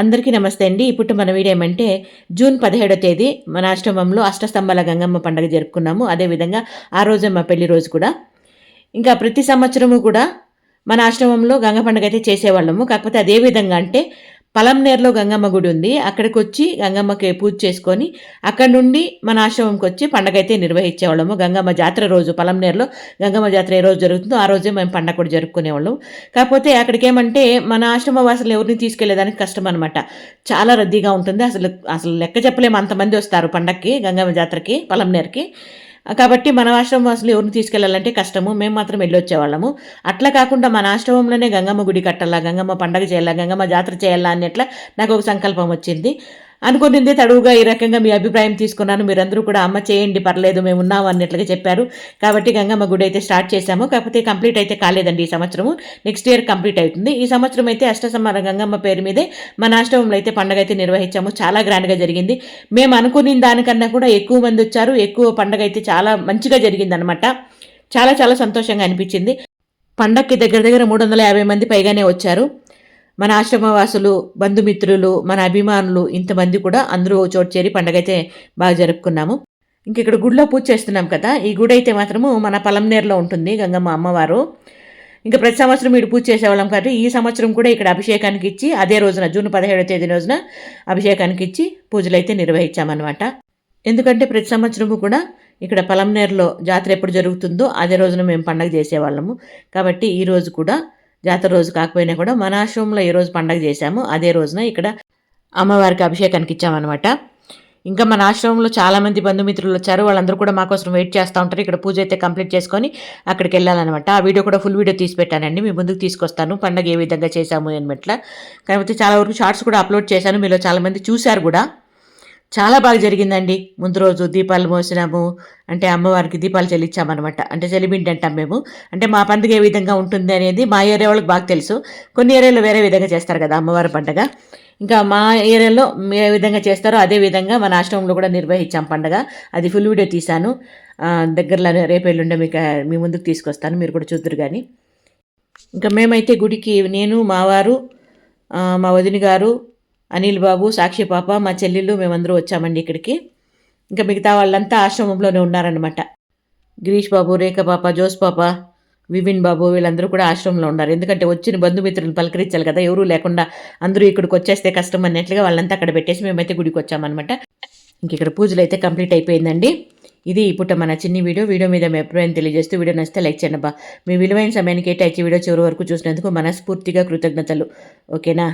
అందరికీ నమస్తే అండి. ఇప్పుడు మన వీడియో ఏమంటే జూన్ పదిహేడో తేదీ మన ఆశ్రమంలో అష్టస్తంభాల గంగమ్మ పండుగ జరుపుకున్నాము. అదేవిధంగా ఆ రోజే మా పెళ్ళి రోజు కూడా. ఇంకా ప్రతి సంవత్సరము కూడా మన ఆశ్రమంలో గంగ పండుగ అయితే చేసేవాళ్ళము. కాకపోతే అదే విధంగా అంటే పలంనేరులో గంగమ్మ గుడి ఉంది. అక్కడికి వచ్చి గంగమ్మకి పూజ చేసుకొని అక్కడ నుండి మన ఆశ్రమంకి వచ్చి పండగ అయితే నిర్వహించేవాళ్ళము. గంగమ్మ జాతర రోజు పలంనేరులో గంగమ్మ జాతర ఏ రోజు జరుగుతుందో ఆ రోజే మేము పండగ కూడా జరుపుకునేవాళ్ళం. కాకపోతే అక్కడికి ఏమంటే మన ఆశ్రమ వాసులు ఎవరిని తీసుకెళ్ళేదానికి కష్టం అనమాట చాలా రద్దీగా ఉంటుంది. అసలు అసలు లెక్క చెప్పలేము. అంతమంది వస్తారు పండగకి గంగమ్మ జాతరకి పలంనేరుకి. కాబట్టి మన ఆశ్రమం అసలు ఎవరిని తీసుకెళ్ళాలంటే కష్టము మేము మాత్రం వెళ్ళొచ్చేవాళ్ళము. అట్లా కాకుండా మన ఆశ్రమంలోనే గంగమ్మ గుడి కట్టాలా గంగమ్మ పండగ చేయాలా గంగమ్మ జాతర చేయాలా అన్నట్ల నాకు ఒక సంకల్పం వచ్చింది. అనుకునింది తడువుగా ఈ రకంగా మీ అభిప్రాయం తీసుకున్నాను. మీరందరూ కూడా అమ్మ చేయండి పర్లేదు మేము ఉన్నాము అన్నట్లుగా చెప్పారు. కాబట్టి గంగమ్మ గుడి అయితే స్టార్ట్ చేశాము. కాకపోతే కంప్లీట్ అయితే కాలేదండి ఈ సంవత్సరము. నెక్స్ట్ ఇయర్ కంప్లీట్ అవుతుంది. ఈ సంవత్సరం అయితే అష్టసమార గంగమ్మ పేరు మీదే మన అష్టమంలో అయితే పండగ అయితే నిర్వహించాము. చాలా గ్రాండ్గా జరిగింది. మేము అనుకుని దానికన్నా కూడా ఎక్కువ మంది వచ్చారు. ఎక్కువ పండగ అయితే చాలా మంచిగా జరిగింది అనమాట చాలా చాలా సంతోషంగా అనిపించింది. పండగకి దగ్గర దగ్గర మూడు వందల యాభై మంది పైగానే వచ్చారు. మన ఆశ్రమవాసులు బంధుమిత్రులు మన అభిమానులు ఇంతమంది కూడా అందరూ చోటు చేరి పండగ అయితే బాగా జరుపుకున్నాము. ఇంక ఇక్కడ గుడిలో పూజ చేస్తున్నాం కదా ఈ గుడి అయితే మాత్రము మన పలంనేరులో ఉంటుంది గంగమ్మ అమ్మవారు. ఇంకా ప్రతి సంవత్సరం వీడు పూజ చేసేవాళ్ళం కాబట్టి ఈ సంవత్సరం కూడా ఇక్కడ అభిషేకానికి ఇచ్చి అదే రోజున జూన్ పదిహేడో తేదీ రోజున అభిషేకానికి ఇచ్చి పూజలు అయితే నిర్వహించామన్నమాట. ఎందుకంటే ప్రతి సంవత్సరము కూడా ఇక్కడ పలంనేరులో జాతర ఎప్పుడు జరుగుతుందో అదే రోజున మేము పండగ చేసేవాళ్ళము. కాబట్టి ఈ రోజు కూడా జాతర రోజు కాకపోయినా కూడా మన ఆశ్రమంలో ఏ రోజు పండగ చేశామో. అదే రోజున ఇక్కడ అమ్మవారికి అభిషేకానికి ఇచ్చామన్నమాట. ఇంకా మన ఆశ్రమంలో చాలామంది బంధుమిత్రులు వచ్చారు. వాళ్ళందరూ కూడా మా కోసం వెయిట్ చేస్తూ ఉంటారు. ఇక్కడ పూజ అయితే కంప్లీట్ చేసుకొని అక్కడికి వెళ్ళాలన్నమాట. ఆ వీడియో కూడా ఫుల్ వీడియో తీసి పెట్టానండి. మీ ముందుకు తీసుకొస్తాను. పండగ ఏ విధంగా చేశాము అనమాట కాకపోతే చాలా వరకు షార్ట్స్ కూడా అప్లోడ్ చేశాను. మీలో చాలామంది చూశారు కూడా. చాలా బాగా జరిగిందండి. ముందు రోజు దీపాలు మోసినాము. అంటే అమ్మవారికి దీపాలు చెల్లించామన్నమాట. అంటే చెలిబిండి అంటాం మేము. అంటే మా పండుగ ఏ విధంగా ఉంటుంది అనేది మా ఏరియా వాళ్ళకి బాగా తెలుసు. కొన్ని ఏరియాలో వేరే విధంగా చేస్తారు కదా అమ్మవారి పండుగ. ఇంకా మా ఏరియాలో ఏ విధంగా చేస్తారో అదే విధంగా మన ఆశ్రమంలో కూడా నిర్వహించాం పండుగ. అది ఫుల్ వీడియో తీశాను. దగ్గరలో రేపు ఎల్లుండే మీకు మీ ముందుకు తీసుకొస్తాను. మీరు కూడా చూద్దరు కానీ. ఇంకా మేమైతే గుడికి నేను మావారు మా వదిన గారు అనిల్ బాబు సాక్షి పాప మా చెల్లెళ్ళు మేమందరూ వచ్చామండి ఇక్కడికి. ఇంకా మిగతా వాళ్ళంతా ఆశ్రమంలోనే ఉన్నారనమాట గిరీష్ బాబు రేఖ పాప జోస్ పాప వివిన్ బాబు వీళ్ళందరూ కూడా ఆశ్రమంలో ఉన్నారు. ఎందుకంటే వచ్చిన బంధుమిత్రులను పలకరించాలి కదా ఎవరూ లేకుండా అందరూ ఇక్కడికి వచ్చేస్తే కష్టం అన్నట్లుగా వాళ్ళంతా అక్కడ పెట్టేసి మేమైతే గుడికి వచ్చామన్నమాట. ఇంక ఇక్కడ పూజలు అయితే కంప్లీట్ అయిపోయిందండి. ఇది ఇప్పుడు మన చిన్ని వీడియో. వీడియో మీద మీ అభిప్రాయం తెలియజేస్తూ వీడియో నచ్చితే లైక్ చేయండి బా మీ విలువైన సమయానికి కేటాయించి వీడియో చివరి వరకు చూసినందుకు మనస్ఫూర్తిగా కృతజ్ఞతలు. ఓకేనా?